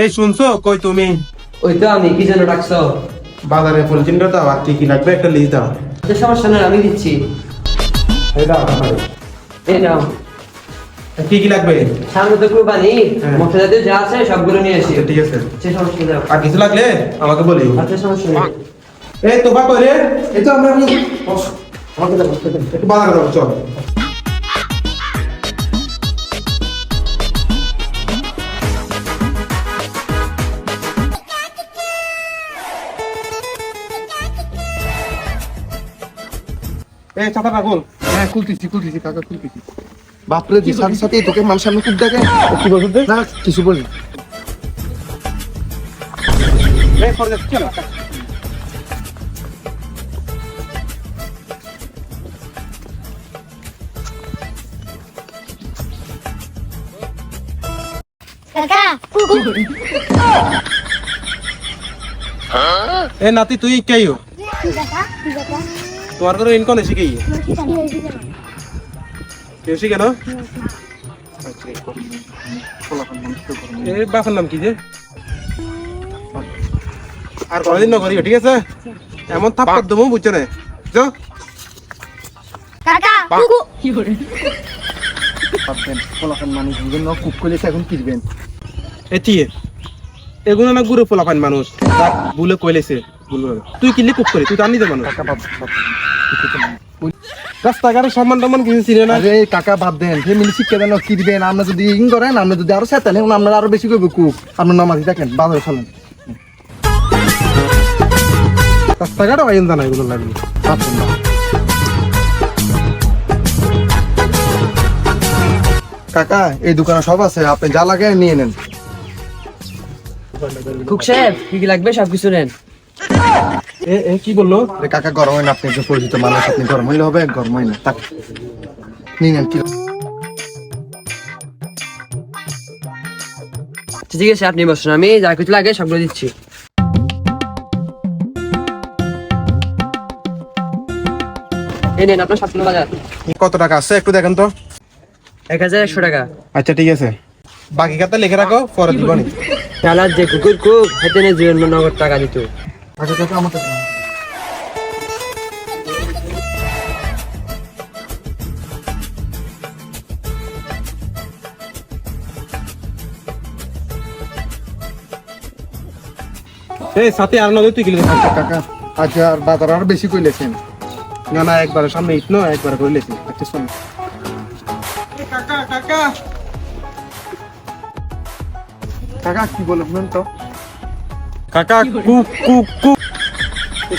এই শুনছো? কই তুমি? ওই তো আমি কি যেন ডাকছো? বাজারে পলিথিনটা দাও আর কি কি লাগবে একটা লিস্ট দাও। তো সমস্যা নয় আমি দিচ্ছি। এই দাও এই নাও। কি কি লাগবে? সামনে তো কুরবানি হ্যাঁ। মশলা জাতীয় যা আছে সবগুলো নিয়ে আসি। ঠিক আছে। সে সমস্যা নেই। আর কিছু লাগলে আমাকে বলি। আচ্ছা সমস্যা নেই। এই তোফা কই রে? এই তো আমরা আমি বস, আমাকে দাও। একটু বাজারে দাও চল। ছাতাটা গোল। হ্যাঁ খুলতেছি খুলতেছি কাকা খুলতেছি। বাপরে যে সাথে সাথে তোকে মানুষ সামনে খুব দেখে। কি বলছিস না কিছু বলি। চল। এ নাতি তুই কে কাকা কাকা তোমার করে ইনকম এসে কি? কেন এসে কেন? এ বাপের নাম কি যে? আর কোনদিন না করিও ঠিক আছে? এমন থাপ্পড় দেবো বুঝছ না? যো। কাকা কুকু ভাববেন ফলাফল মানুষ বুঝেন না কুক। করলে এখন কিনবেন এটিয়ে এগুলো না গুরু ফলাফান মানুষ। বুলে কইলেছে। তুই কিনলে কুক করি? তুই জানি যে মানুষ। রাস্তাঘাটে সম্মান টম্মান কিছু চিনে না। আরে কাকা বাদ দেন। ফ্যামিলি শিক্ষা দেন কি দিবেন? আমরা যদি ইং করেন আমরা যদি আরও সেতেন আমরা আরও বেশি করব কুক আপনার নামাজি দেখেন বাজারে চলেন। রাস্তাঘাটে আইন জানা এগুলো লাগবে। কাকা এই দোকানে সব আছে আপনি যা লাগে নিয়ে নেন। কুক সাহেব কি কি লাগবে সব কিছু নেন? এ এ কি বলল? কাকা গরম হয় না আপনি একজন পরিচিত মানুষ আপনি গরম হইলে হবে গরম হয় না। তাক নিয়ে নেন কি আচ্ছা, ঠিক আছে আপনি বসুন আমি যা কিছু লাগে সবগুলো দিচ্ছি। এই নেন আপনার সাতশো বাজার। কত টাকা আছে একটু দেখেন তো? এক হাজার একশো টাকা। আচ্ছা ঠিক আছে। বাকি কথা লিখে রাখো পরে দিব নি। চালার যে কুকুর কুক হেঁটে নিয়ে জীবন নগদ টাকা দিত। আচ্ছা কাকা। এই সাথে আর নদী তুই কিলো আচ্ছা কাকা আচ্ছা আর বাজার আর বেশি কইলেছেন না না একবার সামনে ইট না একবার করে লেছি আচ্ছা শোন কাকা কাকা। কাকা কি বলবেন তো? কাকা কুক কুক কুক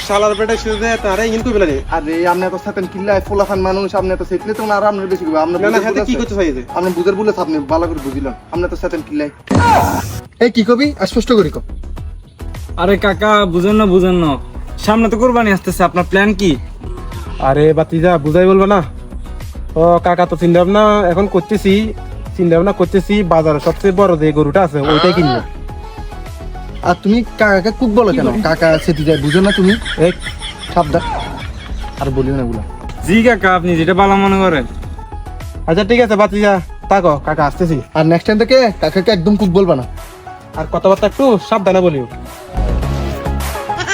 শালার বেটা শুধু তারে ইন কই বেলা রে আরে আপনি তো সাতেন কিল্লা ফুলাফান মানুষ আপনি তো সেটলে তো আর আপনি বেশি করবে আপনি না হাতে কি। করতে চাইছে আপনি বুঝের বলে আপনি ভালো করে বুঝিলাম আপনি তো সাতেন কিল্লাই এই কি কবি? স্পষ্ট করি কো। আরে কাকা বুঝেন না বুঝেন না। সামনে তো কোরবানি আসতেছে আপনার প্ল্যান কি? আরে বাতিজা বুঝাই বলব না? ও কাকা তো চিন্তা ভাবনা এখন করতেছি চিন্তা ভাবনা করতেছি বাজারে সবচেয়ে বড় যে গরুটা আছে ওইটাই কিনবো। আর তুমি কাকাকে কুক বলো কেন? কাকা সেটি যায় বুঝো না তুমি। এই সাবধান। আর বলিও না এগুলা। জি কাকা আপনি যেটা ভালো মনে করেন। আচ্ছা ঠিক আছে বাতিজা তাকো কাকা আসতেছি। আর নেক্সট টাইম থেকে কাকাকে একদম কুক বলবা না। আর কথাবার্তা একটু সাবধানে বলিও।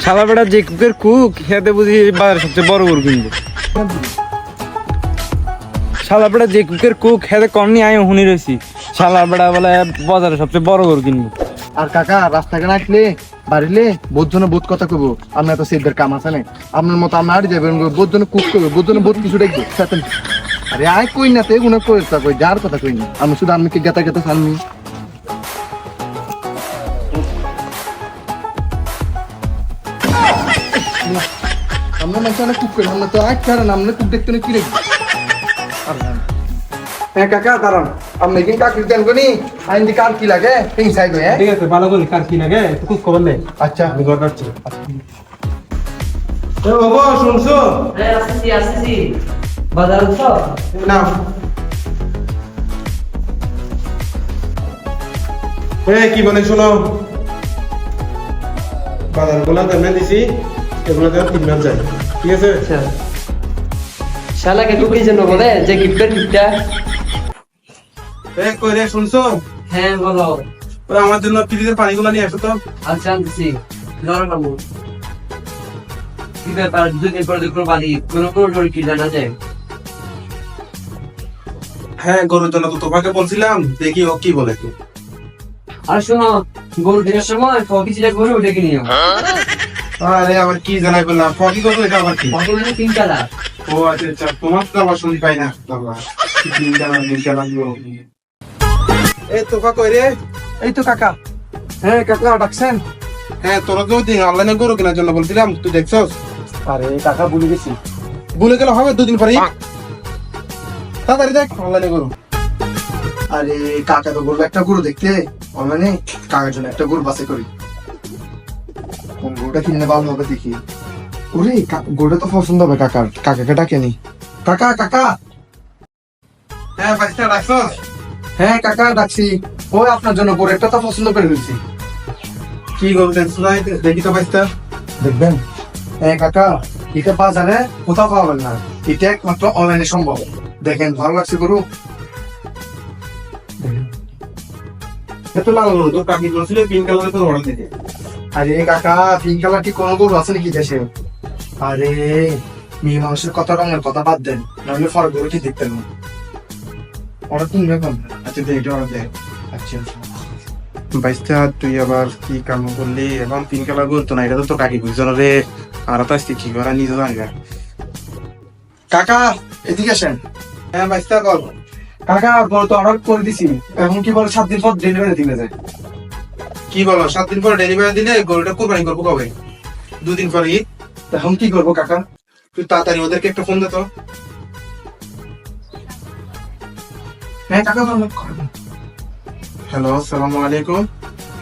শালা বেটা যে কুকের কুক খেতে বুঝি বাজারে সবচেয়ে বড় গরু কিনবো। শালা বেটা যে কুকের কুক খেতে কম নিয়ে আমি শুনি রয়েছি শালা বেটা বলে বাজারে সবচেয়ে বড় গরু কিনবো। আর কাকা, রাস্তাঘাট আসলে বাড়িলে বোধ জনে বোধ কথা কইবো। আপনার তো সেদের কাম আছে না? আপনার মতো আর যাবেন বোধ কুক করব বোধ জনে বোধ কিছু দেখব। আরে আয় কই না তে গুনা কই তা কই, যার কথা কই না। আমি শুধু আমি কি গেতা গেতা সামনি আমরা অনেক কুক করি, আমরা তো আজ কারণ আমরা কুক দেখতে কি দেখব? হ্যাঁ কাকা দাঁড়ান। আপনি কি কাকির দেন কোনি আইন দি কার কি লাগে? পিং সাইড হ্যাঁ? ঠিক আছে ভালো করে কার কি লাগে? একটু খুব খবর নেই। আচ্ছা। আমি ঘর কাটছি। এ বাবা শুনছো? হ্যাঁ বাজার তো না। এ কি বলে শোনো? বাজারগুলা তেমনি দিছি এগুলো দেওয়া তিন মাস যায় ঠিক আছে? আচ্ছা। শালাকে কুকি যেন বলে যে গিফটের গিফটটা এ কই রে শুনছো? হ্যাঁ বলো। আমার জন্য ফ্রিজের পানিগুলো নিয়ে আসো তো। আচ্ছা বাবু কি ব্যাপার? দুদিন পর দুপুর কোনো কোনো কি জানা যায়? হ্যাঁ গরুর জন্য তো তোমাকে বলছিলাম দেখি ও কি বলে। আর শোনো গরু দেওয়ার সময় ফকিচিটা গরু উঠে কিনিও আরে আবার কি জানাই বললাম? ফকি করব এটা আবার কি? ফকিল তিন কালার ও আচ্ছা আচ্ছা তোমার তো আবার শুনি পাই না। বাবা তিন এ তোফা কই রে? এই তো কাকা। হ্যাঁ কাকা ডাকছেন? হ্যাঁ তোরা কেউ দিন অনলাইনে গরু কেনার জন্য বলছিলাম তুই দেখছস? আরে কাকা ভুলে গেছি। ভুলে গেলে হবে দুদিন পরেই। তাড়াতাড়ি দেখ অনলাইনে গরু। আরে কাকা তো বলব একটা গরু দেখতে অনলাইনে কাকার জন্য একটা গরু বাসে করি। কোন গরুটা কিনলে ভালো হবে দেখি। ওরে গরুটা তো পছন্দ হবে কাকার। কাকাকে ডাকেনি। কাকা কাকা! হ্যাঁ বাইশটা রাখছস হ্যাঁ কাকা ডাকছি। ওই আপনার জন্য একটা তো পছন্দ করে ফেলছি কি গরু দেখছ দেখি তো বাইশটা দেখবেন? হ্যাঁ কাকা এটা বাজারে কোথাও পাবেন না। এটা একমাত্র অনলাইনে সম্ভব। দেখেন ভালো লাগছে গরু। এত লাল গরু তো কাকি বলছিল পিঙ্ক কালারের তো অর্ডার দিতে আরে কাকা পিঙ্ক কালার কি কোনো গরু আছে নাকি দেশে? আরে মেয়ে মানুষের কথা রঙের কথা বাদ দেন। নাহলে ফর গরু কি দেখতেন না অর্ডার তুমি এখন আচ্ছা। আচ্ছা আচ্ছা। তুই আবার কি কাম করলি? এখন কালার গরু না এটা তো তোর কাকি বুঝছ না রে। আর তো আসছি কি করা নিজে জানি না। কাকা এদিকে আসেন। হ্যাঁ বাইশটা কল কাকা গরু তো অর্ডার করে দিছি। এখন কি বলে সাত দিন পর ডেলিভারি দিলে যায়। কি বলো সাত দিন পরে ডেলিভারি দিলে গরুটা কোরবানি করব কবে? দুদিন পরে ঈদ। এখন কি করব কাকা? তুই তাড়াতাড়ি ওদেরকে একটা ফোন দে তো। হ্যাঁ কাকা হ্যালো সালামু আলাইকুম।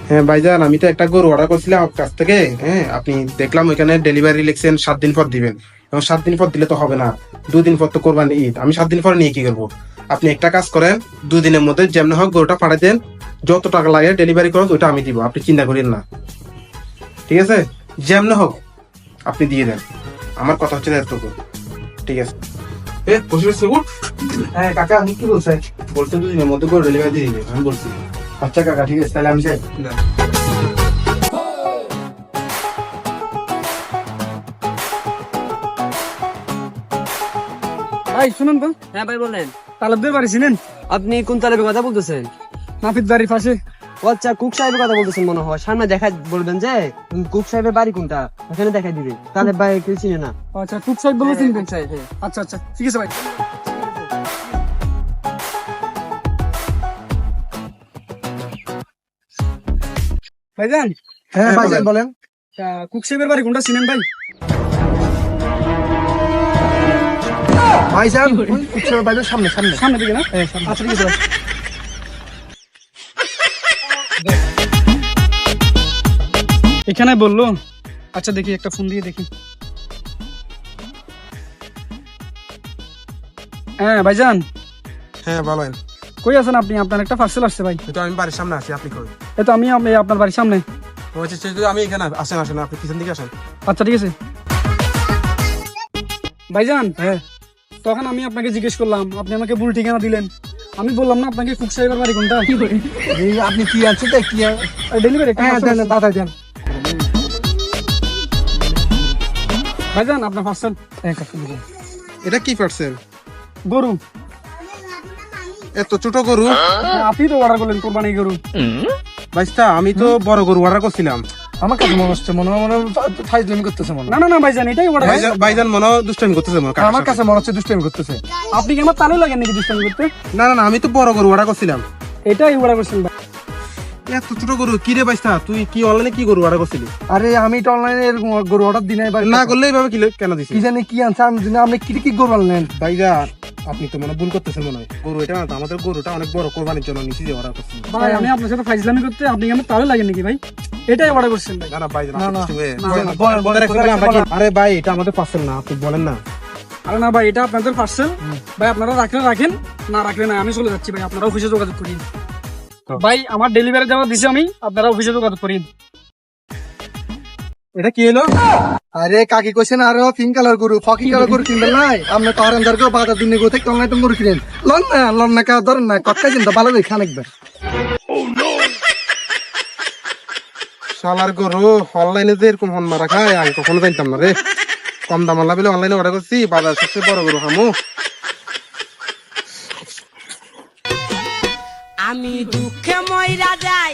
হ্যাঁ ভাইজান আমি তো একটা গরু অর্ডার করছিলাম আপনার কাছ থেকে। হ্যাঁ আপনি দেখলাম ওইখানে ডেলিভারি লিখছেন সাত দিন পর দিবেন। এবং সাত দিন পর দিলে তো হবে না। দুদিন পর তো কোরবানি ঈদ। আমি সাত দিন পরে নিয়ে কি করব? আপনি একটা কাজ করেন দুদিনের মধ্যে যেমন হোক গরুটা পাঠাই দেন। যত টাকা লাগে ডেলিভারি খরচ ওইটা আমি দিব। আপনি চিন্তা করেন না। ঠিক আছে? যেমন হোক আপনি দিয়ে দেন। আমার কথা হচ্ছে এতটুকু। ঠিক আছে? এ উঠ হ্যাঁ কাকা আমি কি দুদিনের মধ্যে করে ডেলিভারি দিয়ে দিবে আমি বলছি। আচ্ছা কাকা ঠিক আছে তাহলে আমি যাই। না। ভাই শুনুন তো। হ্যাঁ ভাই বলেন। তালবদের বাড়ি চিনেন? আপনি কোন তালেবের কথা বলতেছেন? নাফিদ বাড়ির পাশে। আচ্ছা কুক সাহেবের কথা বলতেছেন মনে হয়। সামনে দেখা বলবেন যে কুক সাহেবের বাড়ি কোনটা? ওখানে দেখাই দিবে তাহলে ভাই কেউ চিনে না। আচ্ছা কুক সাহেব বলে হ্যাঁ, চিনবেন কুক সাহেব, হ্যাঁ। আচ্ছা আচ্ছা ঠিক আছে ভাই। ভাইজান? হ্যাঁ ভাইজান বলেন। কুক সাহেবের বাড়ি কোনটা চিনেন ভাই? ভাইজান ওই উৎসবের বাইরের সামনে সামনে। সামনে দিকে না? আচ্ছা ঠিক আছে। এখানে বলল? আচ্ছা দেখি একটা ফোন দিয়ে দেখি। হ্যাঁ ভাইজান। হ্যাঁ বলেন। কই আছেন আপনি? আপনার একটা পার্সেল আসছে ভাই। তো আমি বাড়ির সামনে আছি আপনি কই? এই তো আমি আমি আপনার বাড়ির সামনে। ও আচ্ছা আচ্ছা, আমি এখানে আসেন আসেন আপনি পিছন দিকে আসেন। আচ্ছা ঠিক আছে। ভাইজান হ্যাঁ তখন আমি আপনাকে জিজ্ঞেস করলাম আপনি আমাকে ভুল ঠিকানা দিলেন। আমি বললাম না আপনাকে কুক সাহেবের বাড়ি কোনটা? আপনি কি আনছেন কি ডেলিভারি হ্যাঁ দেন দেন, ভাইজান আপনার পার্সেল এটা কি পার্সেল গরু। এত ছোট গরু? হ্যাঁ, আপনি তো অর্ডার করলেন কোরবানি গরু। বাইশটা আমি তো বড় গরু অর্ডার করছিলাম। আমার কাছে মনে হচ্ছে মনে হয় মনে ফাইজলামি করতেছে মনে না না না ভাইজান এটাই অর্ডার ভাইজান ভাইজান মনে দুষ্টামি করতেছে মনে আমার কাছে মনে হচ্ছে দুষ্টামি করতেছে। আপনি কি আমার তালু লাগেন নাকি দুষ্টামি করতে? না না না আমি তো বড় গরু অর্ডার করছিলাম। এটাই অর্ডার করছেন ভাই এত ছোট গরু কি রে তুই কি অনলাইনে কি গরু অর্ডার করছিলি? আরে আমি তো অনলাইনে গরু অর্ডার দিই নাই না করলে এইভাবে কি কেন দিছিস? কি জানি কি আনছে আমি জানি আপনি কি কি গরু আনলেন? ভাইজান আপনি তো মানে ভুল করতেছেন মনে হয়। গরু এটা না আমাদের গরুটা অনেক বড় কোরবানির জন্য নিচে যে অর্ডার করছি ভাই আমি আপনার সাথে ফাইজলামি করতে আপনি কি আমার তালু লাগেন নাকি ভাই? এটাই অর্ডার করছেন ভাই। না বলেন। আরে ভাই এটা আমাদের পার্সেল না আপনি বলেন না। আরে না ভাই এটা আপনাদের পার্সেল ভাই আপনারা রাখলে রাখেন না রাখলে না আমি চলে যাচ্ছি ভাই আপনারা অফিসে যোগাযোগ করিন। ভাই আমার ডেলিভারি দেওয়া দিছি আমি আপনারা অফিসে যোগাযোগ করিন এটা কি হলো? আরে কাকি কইছেন আরে পিঙ্ক কালার গরু ফকিং কালার গরু কিনবেন নাই। আপনি তো আরামদার গো বাজার দিনে গো থেকে অনলাইন গরু কিনেন। লন না লন না কা ধরেন না কক্কা চিন্তা ভালো দেখে আনেকবার শালার গরু অনলাইনে যে এরকম হন মারা খায় আমি কখনো জানতাম না রে। কম দাম বলে অনলাইনে অর্ডার করছি বাজার সবচেয়ে বড় গরু হামু। আমি দুঃখে ময়রা যাই।